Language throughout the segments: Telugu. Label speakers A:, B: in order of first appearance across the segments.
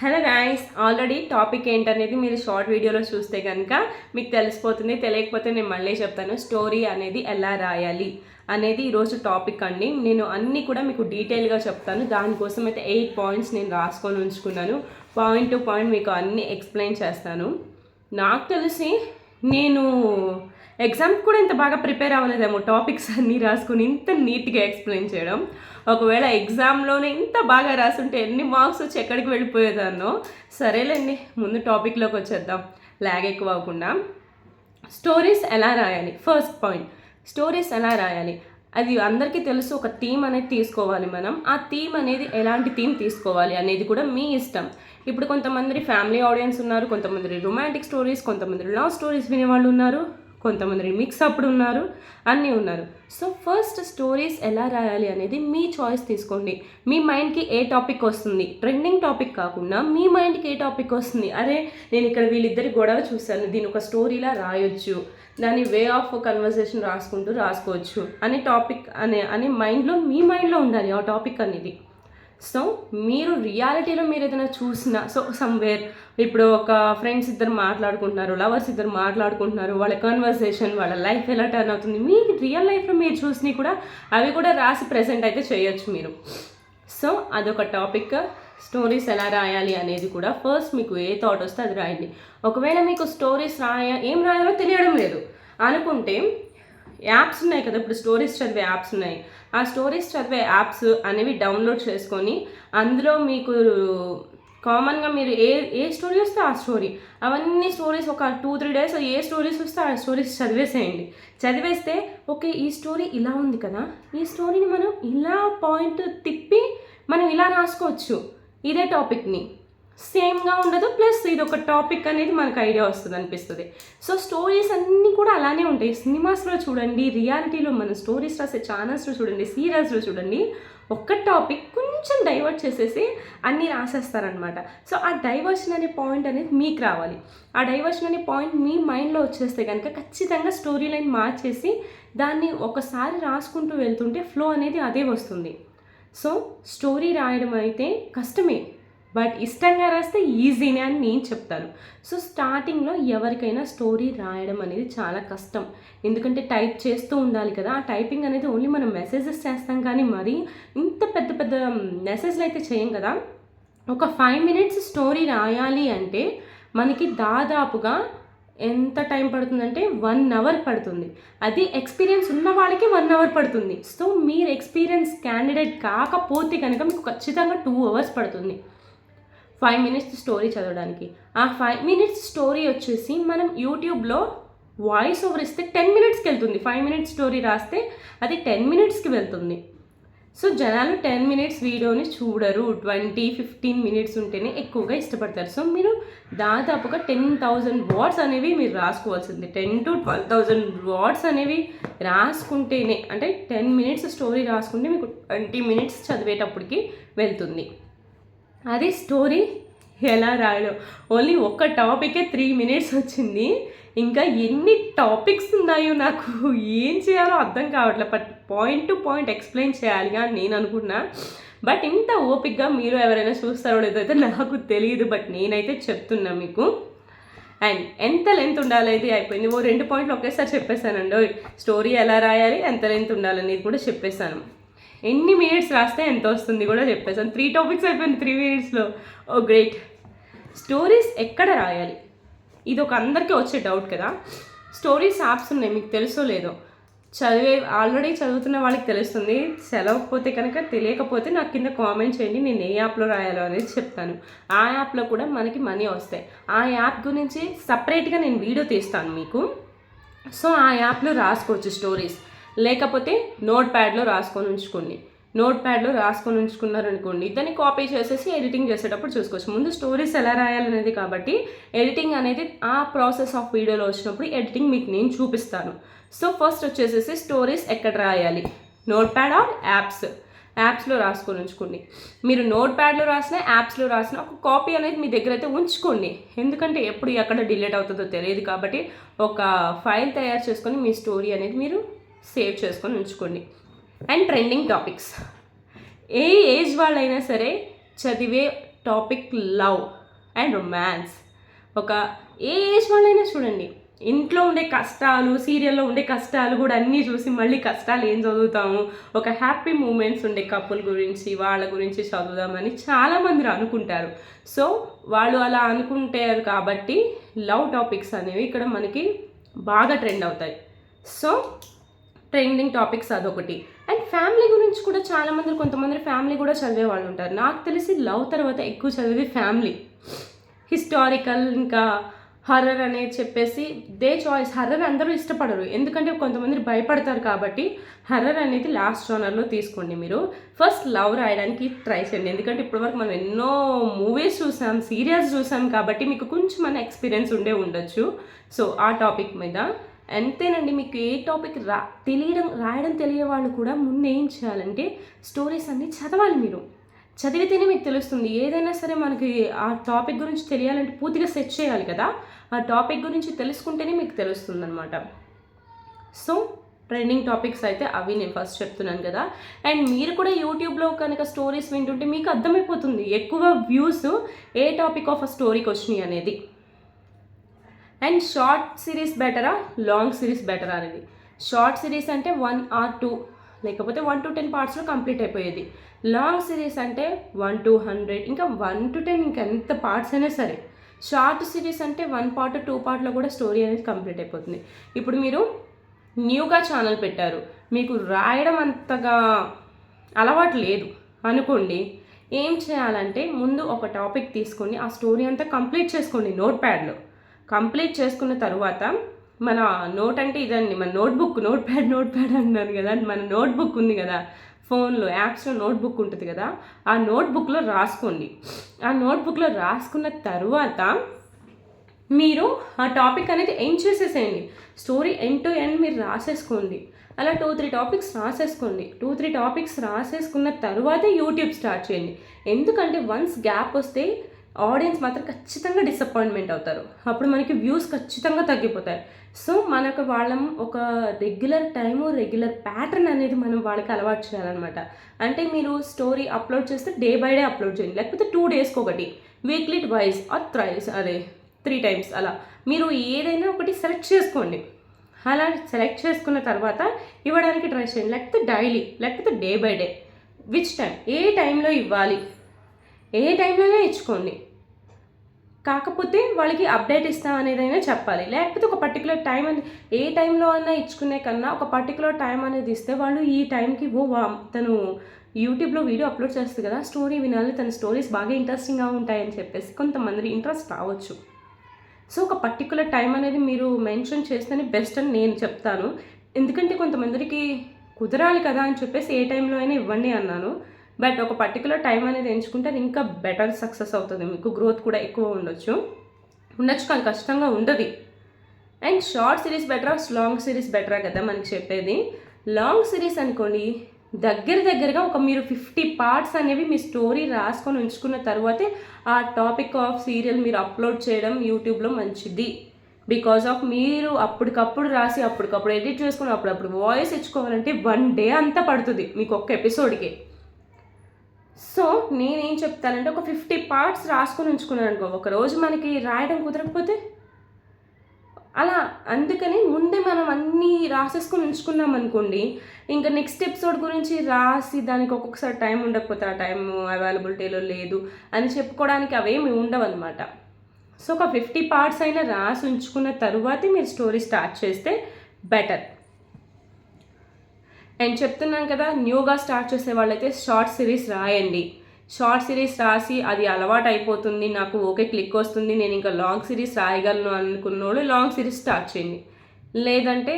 A: హలో గాయస్ ఆల్రెడీ టాపిక్ ఏంటనేది మీరు షార్ట్ వీడియోలో చూస్తే కనుక మీకు తెలిసిపోతుంది. తెలియకపోతే నేను మళ్ళీ చెప్తాను. స్టోరీ అనేది ఎలా రాయాలి అనేది ఈరోజు టాపిక్ అండి. నేను అన్నీ కూడా మీకు డీటెయిల్గా చెప్తాను. దానికోసం అయితే ఎయిట్ పాయింట్స్ నేను రాసుకొని ఉంచుకున్నాను. పాయింట్ టు పాయింట్ మీకు అన్నీ ఎక్స్ప్లెయిన్ చేస్తాను. నాకు తెలిసి నేను ఎగ్జామ్కి కూడా ఇంత బాగా ప్రిపేర్ అవ్వలేదేమో టాపిక్స్ అన్నీ రాసుకుని ఇంత నీట్గా ఎక్స్ప్లెయిన్ చేయడం. ఒకవేళ ఎగ్జామ్లోనే ఇంత బాగా రాసుంటే ఎన్ని మార్క్స్ వచ్చి ఎక్కడికి వెళ్ళిపోయేదాన్నో? సరేలేండి ముందు టాపిక్లోకి వచ్చేద్దాం. లాగ్ ఎక్కువ అవ్వకుండా. స్టోరీస్ ఎలా రాయాలి? ఫస్ట్ పాయింట్ స్టోరీస్ ఎలా రాయాలి? అది అందరికీ తెలుసు ఒక థీమ్ అనేది తీసుకోవాలి మనం. ఆ థీమ్ అనేది ఎలాంటి థీమ్ తీసుకోవాలి అనేది కూడా మీ ఇష్టం. ఇప్పుడు కొంతమంది ఫ్యామిలీ ఆడియన్స్ ఉన్నారు కొంతమంది రొమాంటిక్ స్టోరీస్ కొంతమంది లవ్ స్టోరీస్ వినేవాళ్ళు ఉన్నారు. కొంతమంది మిక్స్ అప్పుడు ఉన్నారు అన్నీ ఉన్నారు. సో ఫస్ట్ స్టోరీస్ ఎలా రాయాలి అనేది మీ చాయిస్ తీసుకోండి. మీ మైండ్కి ఏ టాపిక్ వస్తుంది? ట్రెండింగ్ టాపిక్ కాకుండా మీ మైండ్కి ఏ టాపిక్ వస్తుంది? అరే నేను ఇక్కడ వీళ్ళిద్దరి గొడవ చూశాను దీని ఒక స్టోరీలా రాయొచ్చు. దాని వే ఆఫ్ కన్వర్సేషన్ రాసుకుంటూ రాసుకోవచ్చు. అనే టాపిక్ అనే అనే మైండ్లో మీ మైండ్లో ఉండాలి ఆ టాపిక్ అనేది. సో మీరు రియాలిటీలో మీరు ఏదైనా చూసినా సో సమ్వేర్ ఇప్పుడు ఒక ఫ్రెండ్స్ ఇద్దరు మాట్లాడుకుంటున్నారు లవర్స్ ఇద్దరు మాట్లాడుకుంటున్నారు వాళ్ళ కన్వర్సేషన్ వాళ్ళ లైఫ్ ఎలా టర్న్ అవుతుంది మీ రియల్ లైఫ్లో మీరు చూసినవి కూడా అవి కూడా రాసి ప్రజెంట్ అయితే చేయొచ్చు మీరు. సో అదొక టాపిక్ స్టోరీస్ ఎలా రాయాలి అనేది కూడా ఫస్ట్ మీకు ఏ థాట్ వస్తే అది రాయండి. ఒకవేళ మీకు స్టోరీస్ రాయ ఏం రాయాలో తెలియడం లేదు. అనుకుంటే యాప్స్ ఉన్నాయి కదా ఇప్పుడు స్టోరీస్ చదివే యాప్స్ ఉన్నాయి. ఆ స్టోరీస్ చదివే యాప్స్ అనేవి డౌన్లోడ్ చేసుకొని అందులో మీకు కామన్గా మీరు ఏ ఏ స్టోరీ వస్తే ఆ స్టోరీ అవన్నీ స్టోరీస్ ఒక టూ త్రీ డేస్ ఏ స్టోరీస్ వస్తే ఆ స్టోరీస్ చదివేసేయండి. చదివేస్తే ఓకే ఈ స్టోరీ ఇలా ఉంది కదా ఈ స్టోరీని మనం ఇలా పాయింట్ తిప్పి మనం ఇలా రాసుకోవచ్చు ఇదే టాపిక్ని. సేమ్గా ఉండదు ప్లస్ ఇది ఒక టాపిక్ అనేది మనకు ఐడియా వస్తుంది అనిపిస్తుంది సో స్టోరీస్ అన్నీ కూడా అలానే ఉంటాయి. సినిమాస్లో చూడండి రియాలిటీలో మన స్టోరీస్ రాసే ఛానల్స్లో చూడండి సీరియల్స్లో చూడండి ఒక్క టాపిక్ కొంచెం డైవర్ట్ చేసేసి అన్నీ రాసేస్తారనమాట. సో ఆ డైవర్షన్ అనే పాయింట్ అనేది మీకు రావాలి. ఆ డైవర్షన్ అనే పాయింట్ మీ మైండ్లో వచ్చేస్తే కనుక ఖచ్చితంగా స్టోరీ లైన్ మార్చేసి దాన్ని ఒకసారి రాసుకుంటూ వెళ్తుంటే ఫ్లో అనేది అదే వస్తుంది. సో స్టోరీ రాయడం అయితే కష్టమే. బట్ ఇష్టంగా రాస్తే ఈజీనే అని నేను చెప్తాను. సో స్టార్టింగ్లో ఎవరికైనా స్టోరీ రాయడం అనేది చాలా కష్టం. ఎందుకంటే టైప్ చేస్తూ ఉండాలి కదా. ఆ టైపింగ్ అనేది ఓన్లీ మనం మెసేజెస్ చేస్తాం కానీ మరి ఇంత పెద్ద పెద్ద మెసేజ్లు అయితే చేయం కదా. ఒక ఫైవ్ మినిట్స్ స్టోరీ రాయాలి అంటే మనకి దాదాపుగా ఎంత టైం పడుతుందంటే వన్ అవర్ పడుతుంది. అది ఎక్స్పీరియన్స్ ఉన్న వాళ్ళకి వన్ అవర్ పడుతుంది. సో మీరు ఎక్స్పీరియన్స్ క్యాండిడేట్ కాకపోతే కనుక మీకు ఖచ్చితంగా టూ అవర్స్ పడుతుంది. ఫైవ్ మినిట్స్ స్టోరీ చదవడానికి. ఆ ఫైవ్ మినిట్స్ స్టోరీ వచ్చేసి మనం యూట్యూబ్లో వాయిస్ ఓవర్ ఇస్తే టెన్ మినిట్స్కి వెళ్తుంది. ఫైవ్ మినిట్స్ స్టోరీ రాస్తే అది టెన్ మినిట్స్కి వెళ్తుంది. సో జనాలు టెన్ మినిట్స్ వీడియోని చూడరు. ట్వంటీ ఫిఫ్టీన్ మినిట్స్ ఉంటేనే ఎక్కువగా ఇష్టపడతారు. సో మీరు దాదాపుగా టెన్ థౌజండ్ వర్డ్స్ అనేవి మీరు రాసుకోవాల్సింది. Ten to twelve thousand words అనేవి రాసుకుంటేనే అంటే టెన్ మినిట్స్ స్టోరీ రాసుకుంటే మీకు ట్వంటీ మినిట్స్ చదివేటప్పటికి వెళ్తుంది. అది స్టోరీ ఎలా రాయడం ఓన్లీ ఒక్క టాపికే త్రీ మినిట్స్ వచ్చింది. ఇంకా ఎన్ని టాపిక్స్ ఉన్నాయో నాకు ఏం చేయాలో అర్థం కావట్లేదు but point to point explain చేయాలిగా అని నేను అనుకున్నా. బట్ ఇంత ఓపిక్గా మీరు ఎవరైనా చూస్తారో లేదో అయితే నాకు తెలియదు. బట్ నేనైతే చెప్తున్నా మీకు. అండ్ ఎంత లెంత్ ఉండాలనేది అయిపోయింది. ఓ రెండు పాయింట్లు ఒకేసారి చెప్పేశానండి. స్టోరీ ఎలా రాయాలి ఎంత లెంత్ ఉండాలనేది కూడా చెప్పేశాను. ఎన్ని మినిట్స్ రాస్తే ఎంత వస్తుంది కూడా చెప్పేసాను త్రీ టాపిక్స్ అయిపోయింది త్రీ మినిట్స్లో ఓ గ్రేట్ స్టోరీస్ ఎక్కడ రాయాలి? ఇది ఒక అందరికీ వచ్చే డౌట్ కదా. స్టోరీస్ యాప్స్ ఉన్నాయి మీకు తెలుసో లేదో. చదివే ఆల్రెడీ చదువుతున్న వాళ్ళకి తెలుస్తుంది. సెలవకపోతే కనుక తెలియకపోతే నాకు కింద కామెంట్ చేయండి నేను ఏ యాప్లో రాయాలో అనేది చెప్తాను. ఆ యాప్లో కూడా మనకి మనీ వస్తాయి. ఆ యాప్ గురించి సపరేట్గా నేను వీడియో తీస్తాను మీకు. సో ఆ యాప్లో రాసుకోవచ్చు స్టోరీస్ లేకపోతే నోట్ ప్యాడ్లో రాసుకొని ఉంచుకోండి. నోట్ ప్యాడ్లో రాసుకొని ఉంచుకున్నారనుకోండి దాన్ని కాపీ చేసేసి ఎడిటింగ్ చేసేటప్పుడు చూసుకోవచ్చు. ముందు స్టోరీస్ ఎలా రాయాలనేది కాబట్టి ఎడిటింగ్ అనేది ఆ ప్రాసెస్ ఆఫ్ వీడియోలో వచ్చినప్పుడు ఎడిటింగ్ మీకు నేను చూపిస్తాను. సో ఫస్ట్ వచ్చేసేసి స్టోరీస్ ఎక్కడ రాయాలి? Notepad or apps? యాప్స్లో రాసుకొని ఉంచుకోండి. మీరు నోట్ ప్యాడ్లో రాసిన యాప్స్లో రాసిన ఒక కాపీ అనేది మీ దగ్గర అయితే ఉంచుకోండి. ఎందుకంటే ఎప్పుడు ఎక్కడ డిలీట్ అవుతుందో తెలియదు కాబట్టి ఒక ఫైల్ తయారు చేసుకొని మీ స్టోరీ అనేది మీరు సేవ్ చేసుకొని ఉంచుకోండి. అండ్ ట్రెండింగ్ టాపిక్స్ ఏ ఏజ్ వాళ్ళైనా సరే చదివే టాపిక్ లవ్ అండ్ రొమాన్స్ ఒక ఏ ఏజ్ వాళ్ళైనా చూడండి. ఇంట్లో ఉండే కష్టాలు సీరియల్లో ఉండే కష్టాలు కూడా అన్నీ చూసి మళ్ళీ కష్టాలు ఏం చదువుతాము? ఒక హ్యాపీ మూమెంట్స్ ఉండే కపుల్ గురించి వాళ్ళ గురించి చదువుదామని చాలామంది అనుకుంటారు. సో వాళ్ళు అలా అనుకుంటారు కాబట్టి లవ్ టాపిక్స్ అనేవి ఇక్కడ మనకి బాగా ట్రెండ్ అవుతాయి. సో ట్రెండింగ్ టాపిక్స్ అదొకటి. అండ్ ఫ్యామిలీ గురించి కూడా చాలామంది కొంతమంది ఫ్యామిలీ కూడా చదివే వాళ్ళు ఉంటారు. నాకు తెలిసి లవ్ తర్వాత ఎక్కువ చదివేది ఫ్యామిలీ. హిస్టారికల్ ఇంకా హర్రర్ అనేది చెప్పేసి దే చాయిస్ హర్రర్ అందరూ ఇష్టపడరు. ఎందుకంటే కొంతమంది భయపడతారు కాబట్టి హర్రర్ అనేది లాస్ట్ జోనర్లో తీసుకోండి మీరు. ఫస్ట్ లవ్ రాయడానికి ట్రై చేయండి. ఎందుకంటే ఇప్పటివరకు మనం ఎన్నో మూవీస్ చూసాం సీరియల్స్ చూసాం కాబట్టి మీకు కొంచెం మన ఎక్స్పీరియన్స్ ఉండే ఉండొచ్చు. సో ఆ టాపిక్ మీద అంతేనండి మీకు ఏ టాపిక్ రా తెలియడం రాయడం తెలియని వాళ్ళు కూడా ముందు ఏం చేయాలంటే స్టోరీస్ అన్నీ చదవాలి మీరు. చదివితేనే మీకు తెలుస్తుంది. ఏదైనా సరే మనకి ఆ టాపిక్ గురించి తెలియాలంటే పూర్తిగా సెట్ చేయాలి కదా. ఆ టాపిక్ గురించి తెలుసుకుంటేనే మీకు తెలుస్తుంది అనమాట సో ట్రెండింగ్ టాపిక్స్ అయితే అవి నేను ఫస్ట్ చెప్తున్నాను కదా. అండ్ మీరు కూడా యూట్యూబ్లో కనుక స్టోరీస్ వింటుంటే మీకు అర్థమైపోతుంది. ఎక్కువ వ్యూస్ ఏ టాపిక్ ఆఫ్ అ స్టోరీకి వచ్చినాయి అనేది. అండ్ షార్ట్ సిరీస్ బెటరా లాంగ్ సిరీస్ బెటరా అనేది. షార్ట్ సిరీస్ అంటే వన్ ఆర్ టూ లేకపోతే వన్ టు టెన్ పార్ట్స్లో కంప్లీట్ అయిపోయేది. లాంగ్ సిరీస్ అంటే వన్ టు హండ్రెడ్ ఇంకా వన్ టు టెన్ ఇంకా ఎంత పార్ట్స్ అయినా సరే. షార్ట్ సిరీస్ అంటే వన్ పార్ట్ టూ పార్ట్లో కూడా స్టోరీ అనేది కంప్లీట్ అయిపోతుంది. ఇప్పుడు మీరు న్యూగా ఛానల్ పెట్టారు. మీకు రాయడం అంతగా అలవాటు లేదు. అనుకోండి ఏం చేయాలంటే ముందు ఒక టాపిక్ తీసుకొని ఆ స్టోరీ అంతా కంప్లీట్ చేసుకోండి నోట్ ప్యాడ్లో కంప్లీట్ చేసుకున్న తర్వాత మన నోట్ అంటే ఇదండి మన notebook note pad note pad అన్నాను కదా మన నోట్బుక్ ఉంది కదా ఫోన్లో యాప్స్లో నోట్బుక్ ఉంటుంది కదా ఆ నోట్బుక్లో రాసుకోండి. ఆ నోట్బుక్లో రాసుకున్న తర్వాత మీరు ఆ టాపిక్ అనేది ఎండ్ చేసేసేయండి. స్టోరీ ఎండ్ టు ఎండ్ మీరు రాసేసుకోండి. అలా టూ త్రీ టాపిక్స్ రాసేసుకోండి. టూ త్రీ టాపిక్స్ రాసేసుకున్న తర్వాతే యూట్యూబ్ స్టార్ట్ చేయండి. ఎందుకంటే వన్స్ గ్యాప్ వస్తే ఆడియన్స్ మాత్రం ఖచ్చితంగా డిసప్పాయింట్మెంట్ అవుతారు. అప్పుడు మనకి వ్యూస్ ఖచ్చితంగా తగ్గిపోతాయి. సో మనకు వాళ్ళం ఒక రెగ్యులర్ టైము రెగ్యులర్ ప్యాటర్న్ అనేది మనం వాళ్ళకి అలవాటు చేయాలన్నమాట. అంటే మీరు స్టోరీ అప్లోడ్ చేస్తే డే బై డే అప్లోడ్ చేయండి. లేకపోతే టూ డేస్కి ఒకటి వీక్లీ ట్వైస్ ఆర్ థ్రైస్ అదే త్రీ టైమ్స్ అలా. మీరు ఏదైనా ఒకటి సెలెక్ట్ చేసుకోండి. అలా సెలెక్ట్ చేసుకున్న తర్వాత ఇవ్వడానికి ట్రై చేయండి. లేకపోతే డైలీ లేకపోతే day by day which time ఏ టైంలో ఇవ్వాలి? ఏ టైంలోనే ఇచ్చుకోండి. కాకపోతే వాళ్ళకి అప్డేట్ ఇస్తాం అనేదైనా చెప్పాలి. లేకపోతే ఒక పర్టికులర్ టైం అనేది ఏ టైంలో అన్నా ఇచ్చుకునే కన్నా ఒక పర్టికులర్ టైం అనేది ఇస్తే వాళ్ళు ఈ టైంకి ఓ తను యూట్యూబ్లో వీడియో అప్లోడ్ చేస్తుంది కదా స్టోరీ వినాలి తన స్టోరీస్ బాగా ఇంట్రెస్టింగ్గా ఉంటాయని చెప్పేసి కొంతమంది ఇంట్రెస్ట్ రావచ్చు. సో ఒక పర్టికులర్ టైం అనేది మీరు మెన్షన్ చేస్తేనే బెస్ట్ అని నేను చెప్తాను. ఎందుకంటే కొంతమందికి కుదరాలి కదా అని చెప్పేసి ఏ టైంలో అయినా ఇవ్వండి అన్నాను. బట్ ఒక పర్టికులర్ టైం అనేది ఎంచుకుంటే అది ఇంకా బెటర్ సక్సెస్ అవుతుంది. మీకు గ్రోత్ కూడా ఎక్కువ ఉండొచ్చు. ఉండొచ్చు కానీ కష్టంగా ఉండదు. అండ్ షార్ట్ సిరీస్ బెటరా లాంగ్ సిరీస్ బెటరా కదా మనకి చెప్పేది. లాంగ్ సిరీస్ అనుకోండి దగ్గర దగ్గరగా ఒక మీరు ఫిఫ్టీ పార్ట్స్ అనేవి మీ స్టోరీ రాసుకొని ఉంచుకున్న తర్వాతే ఆ టాపిక్ ఆఫ్ సీరియల్ మీరు అప్లోడ్ చేయడం యూట్యూబ్లో మంచిది. బికాజ్ ఆఫ్ మీరు అప్పటికప్పుడు రాసి అప్పటికప్పుడు ఎడిట్ చేసుకుని అప్పుడప్పుడు వాయిస్ ఇచ్చుకోవాలంటే వన్ డే అంతా పడుతుంది. మీకు ఒక్క ఎపిసోడ్కి సో నేనేం చెప్తానంటే ఒక ఫిఫ్టీ పార్ట్స్ రాసుకొని ఉంచుకున్నాను అనుకో. ఒక రోజు మనకి రాయడం కుదరకపోతే అలా అందుకని ముందే మనం అన్నీ రాసేసుకొని ఉంచుకున్నాం అనుకోండి ఇంకా నెక్స్ట్ ఎపిసోడ్ గురించి రాసి దానికి ఒక్కొక్కసారి టైం ఉండకపోతే ఆ టైం అవైలబిలిటీలో లేదు అని చెప్పుకోవడానికి అవేమి ఉండవన్నమాట. సో ఒక ఫిఫ్టీ పార్ట్స్ అయినా రాసి ఉంచుకున్న తరువాతే మీరు స్టోరీ స్టార్ట్ చేస్తే బెటర్. అండ్ చెప్తున్నాను కదా న్యూగా స్టార్ట్ చేసే వాళ్ళైతే షార్ట్ సిరీస్ రాయండి. షార్ట్ సిరీస్ రాసి అది అలవాటు అయిపోతుంది నాకు ఓకే క్లిక్ వస్తుంది నేను ఇంకా లాంగ్ సిరీస్ రాయగలను అనుకున్నోళ్ళు లాంగ్ సిరీస్ స్టార్ట్ చేయండి. లేదంటే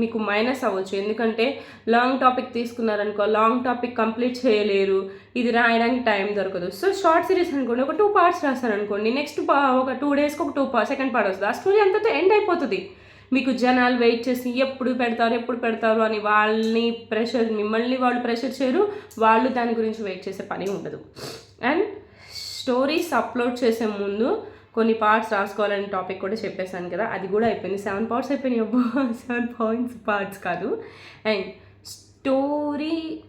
A: మీకు మైనస్ అవ్వచ్చు. ఎందుకంటే లాంగ్ టాపిక్ తీసుకున్నారనుకో లాంగ్ టాపిక్ కంప్లీట్ చేయలేరు. ఇది రాయడానికి టైం దొరకదు. సో షార్ట్ సిరీస్ అనుకోండి ఒక టూ పార్ట్స్ రాస్తారనుకోండి నెక్స్ట్ ఒక టూ డేస్కి ఒక టూ సెకండ్ పార్ట్ వస్తుంది. ఆ స్టోరీ అంతతో ఎండ్ అయిపోతుంది. మీకు జనాలు వెయిట్ చేసి ఎప్పుడు పెడతారు ఎప్పుడు పెడతారు అని వాళ్ళని ప్రెషర్ మిమ్మల్ని వాళ్ళు ప్రెషర్ చేయరు. వాళ్ళు దాని గురించి వెయిట్ చేసే పని ఉండదు. అండ్ స్టోరీస్ అప్లోడ్ చేసే ముందు కొన్ని పార్ట్స్ రాసుకోవాలని టాపిక్ కూడా చెప్పేశాను కదా. అది కూడా అయిపోయింది. సెవెన్ పార్ట్స్ అయిపోయినాయి అబ్బో. సెవెన్ పాయింట్స్ పార్ట్స్ కాదు. అండ్ స్టోరీ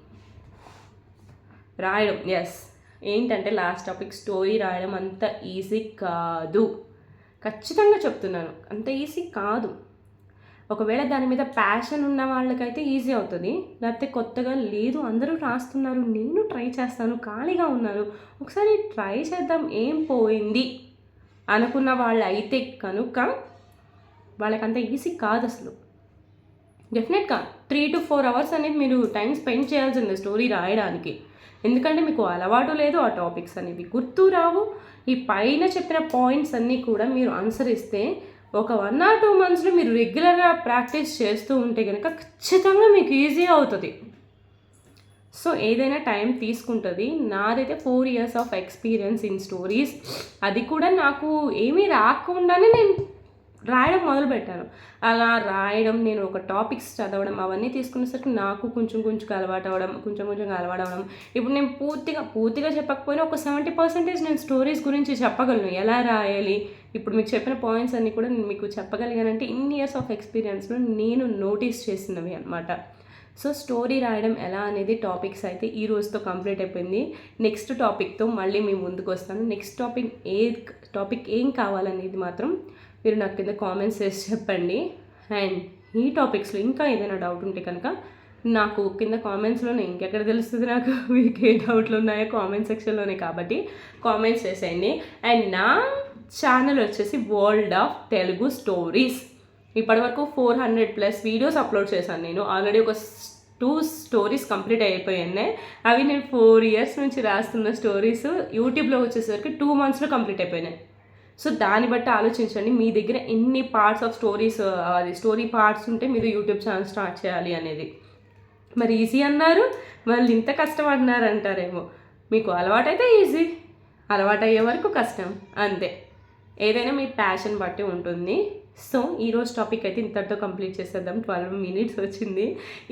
A: రాయడం. ఎస్ ఏంటంటే లాస్ట్ టాపిక్ స్టోరీ రాయడం అంత ఈజీ కాదు. ఖచ్చితంగా చెప్తున్నాను. అంత ఈజీ కాదు. ఒకవేళ దాని మీద ప్యాషన్ ఉన్న వాళ్ళకైతే ఈజీ అవుతుంది. లేకపోతే కొత్తగా లేదు అందరూ రాస్తున్నారు నేను ట్రై చేస్తాను ఖాళీగా ఉన్నాను ఒకసారి ట్రై చేద్దాం ఏం పోయింది? అనుకున్న వాళ్ళు అయితే కనుక వాళ్ళకంత ఈజీ కాదు అసలు. డెఫినెట్గా త్రీ టు ఫోర్ అవర్స్ అనేది మీరు టైం స్పెండ్ చేయాల్సిందే స్టోరీ రాయడానికి. ఎందుకంటే మీకు అలవాటు లేదు ఆ టాపిక్స్ అనేవి. గుర్తు రావు. ఈ పైన చెప్పిన పాయింట్స్ అన్నీ కూడా మీరు అనుసరిస్తే ఒక వన్ ఆర్ టూ మంత్స్లో మీరు రెగ్యులర్గా ప్రాక్టీస్ చేస్తూ ఉంటే కనుక ఖచ్చితంగా మీకు ఈజీ అవుతుంది. సో ఏదైనా టైం తీసుకుంటుంది. నాదైతే four years of experience in stories అది కూడా నాకు ఏమీ రాకుండానే నేను రాయడం మొదలుపెట్టాను అలా రాయడం నేను ఒక టాపిక్స్ చదవడం అవన్నీ తీసుకునేసరికి నాకు కొంచెం కొంచెం అలవాటు అవ్వడం కొంచెం కొంచెం అలవాటు అవ్వడం ఇప్పుడు నేను పూర్తిగా పూర్తిగా చెప్పకపోయినా ఒక సెవెంటీ పర్సెంటేజ్ నేను స్టోరీస్ గురించి చెప్పగలను. ఎలా రాయాలి? ఇప్పుడు మీకు చెప్పిన పాయింట్స్ అన్నీ కూడా నేను మీకు చెప్పగలిగానంటే ఇన్ని ఇయర్స్ ఆఫ్ ఎక్స్పీరియన్స్లో నేను నోటీస్ చేసినవి అనమాట సో స్టోరీ రాయడం ఎలా అనేది టాపిక్స్ అయితే ఈ రోజుతో కంప్లీట్ అయిపోయింది. నెక్స్ట్ టాపిక్తో మళ్ళీ మేము ముందుకు వస్తాను. నెక్స్ట్ టాపిక్ ఏ టాపిక్ ఏం కావాలనేది మాత్రం మీరు నాకు కింద కామెంట్స్ చేసి చెప్పండి. అండ్ ఈ టాపిక్స్లో ఇంకా ఏదైనా డౌట్ ఉంటే కనుక నాకు కింద కామెంట్స్లోనే ఇంకెక్కడ తెలుస్తుంది నాకు? మీకు ఏ డౌట్లు ఉన్నాయో కామెంట్ సెక్షన్లోనే కాబట్టి కామెంట్స్ చేసేయండి. అండ్ నా ఛానల్ వచ్చేసి వరల్డ్ ఆఫ్ తెలుగు స్టోరీస్ ఇప్పటివరకు four hundred plus videos upload చేశాను నేను. ఆల్రెడీ ఒక టూ స్టోరీస్ కంప్లీట్ అయిపోయాయి అవి నేను ఫోర్ ఇయర్స్ నుంచి రాస్తున్న స్టోరీస్ యూట్యూబ్లో వచ్చేసరికి టూ మంత్స్లో కంప్లీట్ అయిపోయినాయి. సో దాన్ని బట్టి ఆలోచించండి. మీ దగ్గర ఎన్ని పార్ట్స్ ఆఫ్ స్టోరీస్ అది స్టోరీ పార్ట్స్ ఉంటే మీరు యూట్యూబ్ ఛానల్ స్టార్ట్ చేయాలి అనేది. మరి ఈజీ అన్నారు. వాళ్ళు ఇంత కష్టం అంటున్నారు అంటారేమో మీకు అలవాటైతే ఈజీ. అలవాటు అయ్యే వరకు కష్టం. అంతే. ఏదైనా మీ ప్యాషన్ బట్టి ఉంటుంది. సో ఈరోజు టాపిక్ అయితే ఇంతటితో కంప్లీట్ చేసేద్దాం. ట్వెల్వ్ మినిట్స్ వచ్చింది.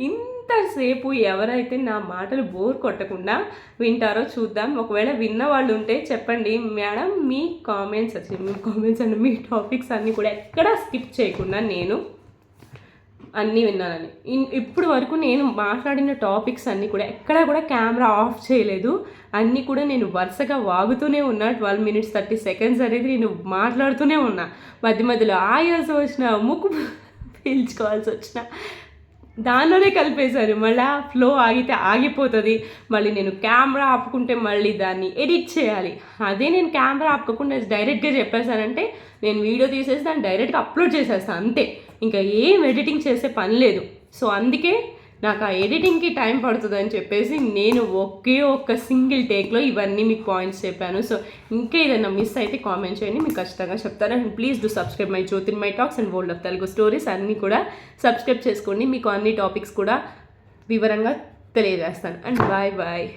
A: ఇంతసేపు ఎవరైతే నా మాటలు బోర్ కొట్టకుండా వింటారో చూద్దాం. ఒకవేళ విన్న వాళ్ళు ఉంటే చెప్పండి. మేడం మీ కామెంట్స్ వచ్చి మీ కామెంట్స్ అండ్ మీ టాపిక్స్ అన్నీ కూడా ఎక్కడా స్కిప్ చేయకుండా నేను అన్నీ విన్నానని. ఇప్పుడు వరకు నేను మాట్లాడిన టాపిక్స్ అన్నీ కూడా ఎక్కడా కూడా కెమెరా ఆఫ్ చేయలేదు. అన్నీ కూడా నేను వరుసగా వాగుతూనే ఉన్నా. ట్వెల్వ్ మినిట్స్ థర్టీ సెకండ్స్ అనేది నేను మాట్లాడుతూనే ఉన్నా. మధ్య మధ్యలో ఆయాసం వచ్చిన ముక్కు పీల్చుకోవాల్సి వచ్చిన దానిలోనే కలిపేశారు. మళ్ళీ ఫ్లో ఆగితే ఆగిపోతుంది. మళ్ళీ నేను కెమెరా ఆపుకుంటే మళ్ళీ దాన్ని ఎడిట్ చేయాలి. అదే నేను కెమెరా ఆపుకోకుండా డైరెక్ట్గా చెప్పేశానంటే నేను వీడియో తీసేసి దాన్ని డైరెక్ట్గా అప్లోడ్ చేసేస్తాను అంతే. ఇంకా ఏం ఎడిటింగ్ చేసే పని లేదు. సో అందుకే నాకు ఆ ఎడిటింగ్కి టైం పడుతుందని చెప్పేసి నేను ఒకే ఒక్క సింగిల్ టేక్లో ఇవన్నీ మీకు పాయింట్స్ చెప్పాను. సో ఇంకా ఏదైనా మిస్ అయితే కామెంట్ చేయండి మీకు ఖచ్చితంగా చెప్తాను. And please do subscribe my Jyothin my talks and world of Telugu stories అన్నీ కూడా సబ్స్క్రైబ్ చేసుకోండి. మీకు అన్ని టాపిక్స్ కూడా వివరంగా తెలియజేస్తాను. And bye bye.